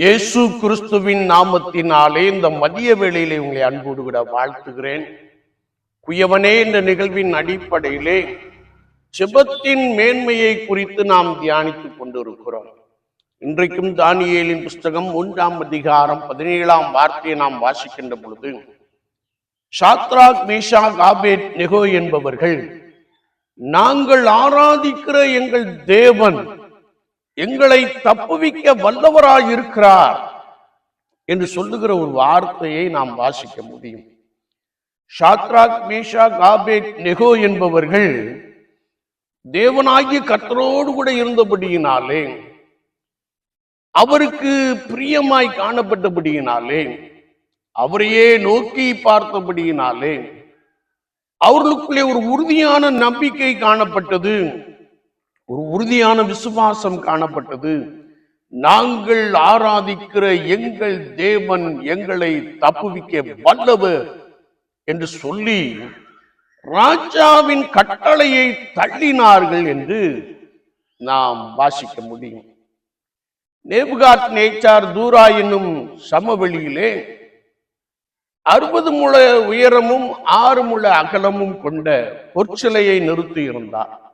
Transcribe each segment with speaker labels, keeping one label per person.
Speaker 1: இயேசு கிறிஸ்துவின் நாமத்தினாலே இந்த மதிய வேளையிலே உங்களை அன்போடு விட வாழ்த்துகிறேன். குயவனே இந்த நிகழ்வின் அடிப்படையிலே ஜெபத்தின் மேன்மையை குறித்து நாம் தியானித்துக் கொண்டிருக்கிறோம். இன்றைக்கும் தானியேலின் புஸ்தகம் மூன்றாம் அதிகாரம் பதினேழாம் வார்த்தையை நாம் வாசிக்கின்ற பொழுது ஷாத்ராக் மீஷா காபேட் நெகோ என்பவர்கள் நாங்கள் ஆராதிக்கிற எங்கள் தேவன் எங்களை தப்புவிக்க வல்லவராய் இருக்கிறார் என்று சொல்லுகிற ஒரு வார்த்தையை நாம் வாசிக்க முடியும். ஷாத்ராக் மேஷா காபேட் நெகோ என்பவர்கள் தேவனாகிய கத்தரோடு கூட இருந்தபடியினாலே அவருக்கு பிரியமாய் காணப்பட்டபடியினாலே அவரையே நோக்கி பார்த்தபடியினாலே அவர்களுக்குள்ளே ஒரு உறுதியான நம்பிக்கை காணப்பட்டது. ஒரு உறுதியான விசுவாசம் காணப்பட்டது. நாங்கள் ஆராதிக்கிற எங்கள் தேவன் எங்களை தப்புவிக்க வல்லவர் என்று சொல்லி ராஜாவின் கட்டளையை தள்ளினார்கள் என்று நாம் வாசிக்க முடியும். நேபுகாத் நேச்சார் தூரா என்னும் சமவெளியிலே அறுபது முழ உயரமும் ஆறு முழ அகலமும் கொண்ட பொற்சிலையை நிறுத்தி இருந்தார்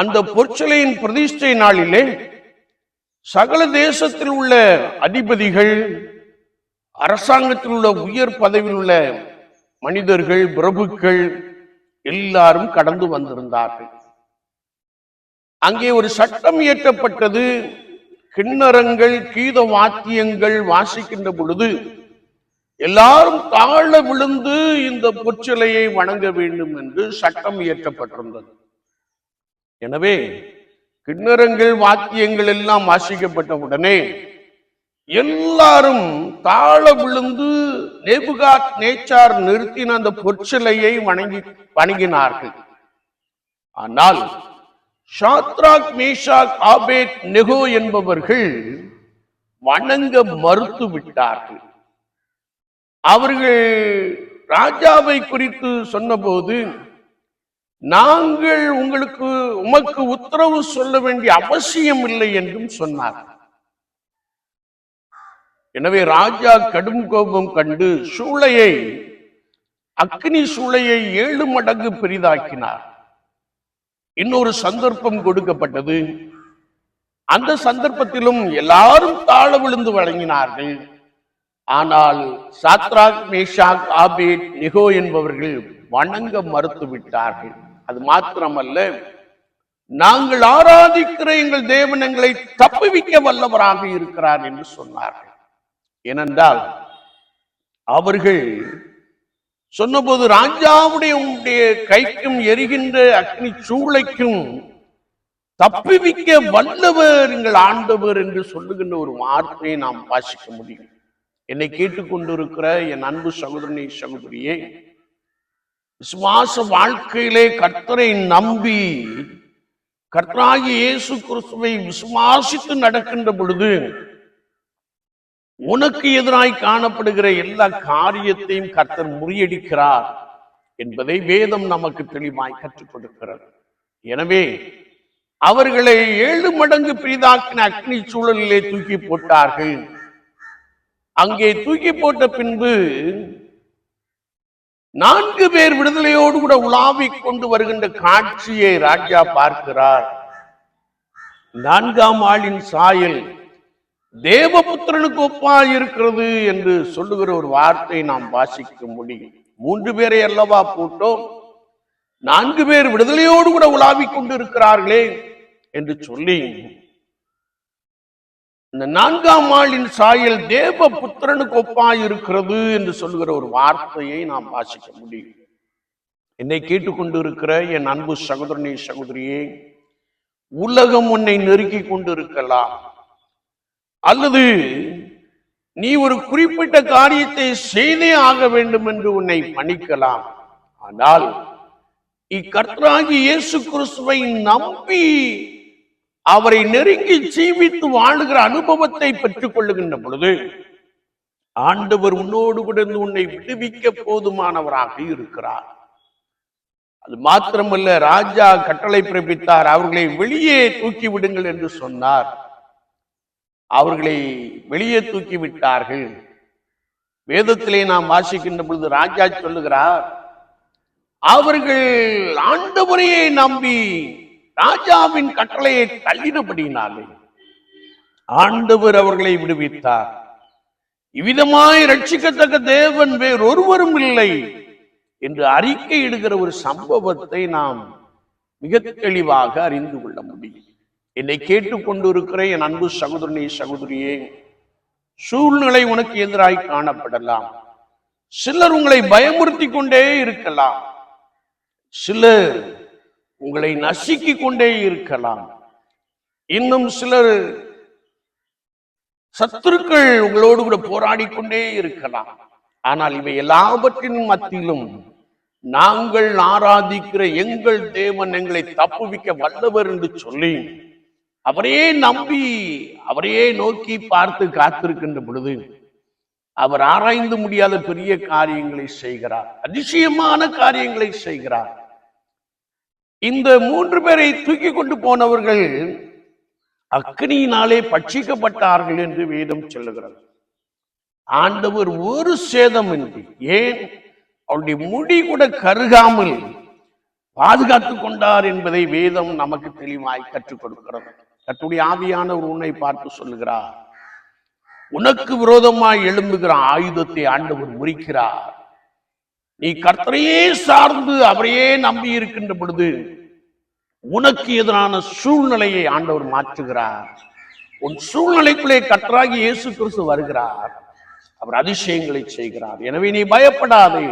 Speaker 1: அந்த பொற்சிலையின் பிரதிஷ்டை நாளிலே சகல தேசத்தில் உள்ள அதிபதிகள் அரசாங்கத்தில் உள்ள உயர் பதவியில் உள்ள மனிதர்கள் பிரபுக்கள் எல்லாரும் கடந்து வந்திருந்தார்கள். அங்கே ஒரு சட்டம் இயற்றப்பட்டது. கிண்ணறங்கள் கீத வாத்தியங்கள் வாசிக்கின்ற பொழுது எல்லாரும் தாழ விழுந்து இந்த பொற்சிலையை வணங்க வேண்டும் என்று சட்டம் இயற்றப்பட்டிருந்தது. எனவே கிண்ணறங்கள் வாக்கியங்கள் எல்லாம் வாசிக்கப்பட்ட உடனே எல்லாரும் தாழ விழுந்து நேபுகாத் நேச்சார் நிறுத்தின அந்த பொற்சிலையை வணங்கி வணங்கினார்கள். ஆனால் ஷாத்ராக் மேஷாக் ஆபேத் நெகோ என்பவர்கள் வணங்க மறுத்து விட்டார்கள். அவர்கள் ராஜாவை குறித்து சொன்னபோது நாங்கள் உங்களுக்கு உமக்கு உத்தரவு சொல்ல வேண்டிய அவசியம் இல்லை என்றும் சொன்னார். எனவே ராஜா கடும் கோபம் கண்டு சூளையை அக்னி சூளையை ஏழு மடங்கு பெரிதாக்கினார். இன்னொரு சந்தர்ப்பம் கொடுக்கப்பட்டது. அந்த சந்தர்ப்பத்திலும் எல்லாரும் தாழ விழுந்து வழங்கினார்கள். ஆனால் சாத்ராக் மேஷாக் ஆபேட் நிகோ என்பவர்கள் வணங்க மறுத்து விட்டார்கள் அது மாத்திரமல்ல நாங்கள் ஆராதிக்கிற எங்கள் தேவன் எங்களை தப்புவிக்க வல்லவராக இருக்கிறார் என்று சொன்னார்கள். ஏனென்றால் அவர்கள் சொன்னபோது ராஜாவுடைய உடைய கைக்கும் எரிகின்ற அக்னி சூளைக்கும் தப்புவிக்க வல்லவர் எங்கள் ஆண்டவர் என்று சொல்லுகின்ற ஒரு வார்த்தையை நாம் வாசிக்க முடியும். என்னை கேட்டுக்கொண்டிருக்கிற என் அன்பு சகோதரனை சகோதரியே விசுவாச வாழ்க்கையிலே கர்த்தரை நம்பி கர்த்தராகி இயேசு கிறிஸ்துவை விசுவாசித்து நடக்கின்ற பொழுது உனக்கு எதிராய் காணப்படுகிற எல்லா காரியத்தையும் கர்த்தர் முறியடிக்கிறார் என்பதை வேதம் நமக்கு தெளிவாய் கற்றுக் கொடுக்கிறது எனவே அவர்களை ஏழு மடங்கு பெரிதாக்கின அக்னி சூழலிலே தூக்கி போட்டார்கள். அங்கே தூக்கி போட்ட பின்பு நான்கு பேர் விடுதலையோடு கூட உலாவிக் கொண்டு வருகின்ற காட்சியை ராஜா பார்க்கிறார். நான்காம் ஆளின் சாயல் தேவபுத்திரனுக்கு ஒப்பா இருக்கிறது என்று சொல்லுகிற ஒரு வார்த்தை நாம் வாசிக்க முடியும். மூன்று பேரை அல்லவா போட்டோம்? நான்கு பேர் விடுதலையோடு கூட உலாவிக் கொண்டு இருக்கிறார்களே என்று சொல்லி இந்த நான்காம் ஆளின் சாயல் தேவ புத்திரனுக்கு ஒப்பாய் இருக்கிறது என்று சொல்லுகிற ஒரு வார்த்தையை நாம் வாசிக்க முடியும். என்னை கேட்டுக்கொண்டு இருக்கிற என் அன்பு சகோதரனே சகோதரியே உலகம் உன்னை நெருக்கி கொண்டு இருக்கலாம் அல்லது நீ ஒரு குறிப்பிட்ட காரியத்தை செய்தே ஆக வேண்டும் என்று உன்னை பணிக்கலாம் ஆனால் இக்கர்த்தராகி இயேசு கிறிஸ்துவை நம்பி அவரை நெருங்கி ஜீவித்து வாழுகிற அனுபவத்தை பெற்றுக் கொள்ளுகின்ற பொழுது ஆண்டவர் உன்னோடு கூட உன்னை விடுவிக்க போதுமானவராக இருக்கிறார். அது மாத்திரமல்ல ராஜா கட்டளை பிறப்பித்தார் அவர்களை வெளியே தூக்கி விடுங்கள் என்று சொன்னார். அவர்களை வெளியே தூக்கி விட்டார்கள். வேதத்திலே நாம் வாசிக்கின்ற பொழுது ராஜா சொல்லுகிறார் அவர்கள் ஆண்டவரையே நம்பி ராஜாவின் கட்டளையை தள்ளினபடினாலே ஆண்டவர் அவர்களை விடுவித்தார். இவ்விதமாய் ரட்சிக்கத்தக்க தேவன் வேறு ஒருவரும் இல்லை என்று அறிக்கை இடுகிற ஒரு சம்பவத்தை நாம் மிக தெளிவாக அறிந்து கொள்ள முடியும். என்னை கேட்டுக்கொண்டிருக்கிற என் அன்பு சகோதரனே சகோதரியே சூழ்நிலை உனக்கு எதிராய் காணப்படலாம். சிலர் உங்களை பயமுறுத்தி கொண்டே இருக்கலாம். சிலர் உங்களை நசுக்கி கொண்டே இருக்கலாம். இன்னும் சிலர் சத்துருக்கள் உங்களோடு கூட போராடி கொண்டே இருக்கலாம். ஆனால் இவை எல்லாவற்றின் மத்தியிலும் நாங்கள் ஆராதிக்கிற எங்கள் தேவன் எங்களை தப்புவிக்க வல்லவர் என்று சொல்லி அவரையே நம்பி அவரையே நோக்கி பார்த்து காத்திருக்கின்ற பொழுது அவர் ஆராய்ந்து முடியாத பெரிய காரியங்களை செய்கிறார். அதிசயமான காரியங்களை செய்கிறார். இந்த மூன்று பேரை தூக்கி கொண்டு போனவர்கள் அக்னியினாலே பட்சிக்கப்பட்டார்கள் என்று வேதம் சொல்லுகிறது. ஆண்டவர் ஒரு சேதமின்றி ஏன்? அவருடைய முடி கூட கருகாமல் பாதுகாத்துக் கொண்டார் என்பதை வேதம் நமக்கு தெளிவாய் கற்றுக் கொடுக்கிறது. கட்டுடைய ஆவியானவர் உன்னை பார்த்து சொல்லுகிறார் உனக்கு விரோதமாய் எழும்புகிற ஆயுதத்தை ஆண்டவர் முறிக்கிறார். நீ கர்த்தரையே சார்ந்து அவரையே நம்பி இருக்கின்ற பொழுது உனக்கு எதிரான சூழ்நிலையை ஆண்டவர் மாற்றுகிறார். உன் சூழ்நிலைக்குள்ளே கர்த்தராகி இயேசு கிறிஸ்து வருகிறார். அவர் அதிசயங்களை செய்கிறார். எனவே நீ பயப்படாதே.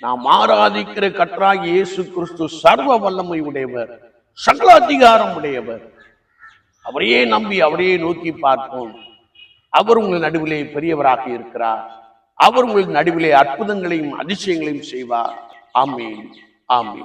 Speaker 1: நாம் ஆராதிக்கிற கற்றாகி இயேசு கிறிஸ்து சர்வ வல்லமை உடையவர் சகல அதிகாரம் உடையவர். அவரையே நம்பி அவரையே நோக்கி பார்ப்போம். அவர் உங்கள் நடுவிலே பெரியவராக இருக்கிறார். அவர் உங்கள் நடுவிலே அற்புதங்களையும் அதிசயங்களையும் செய்வார். ஆமீன். ஆமீன்.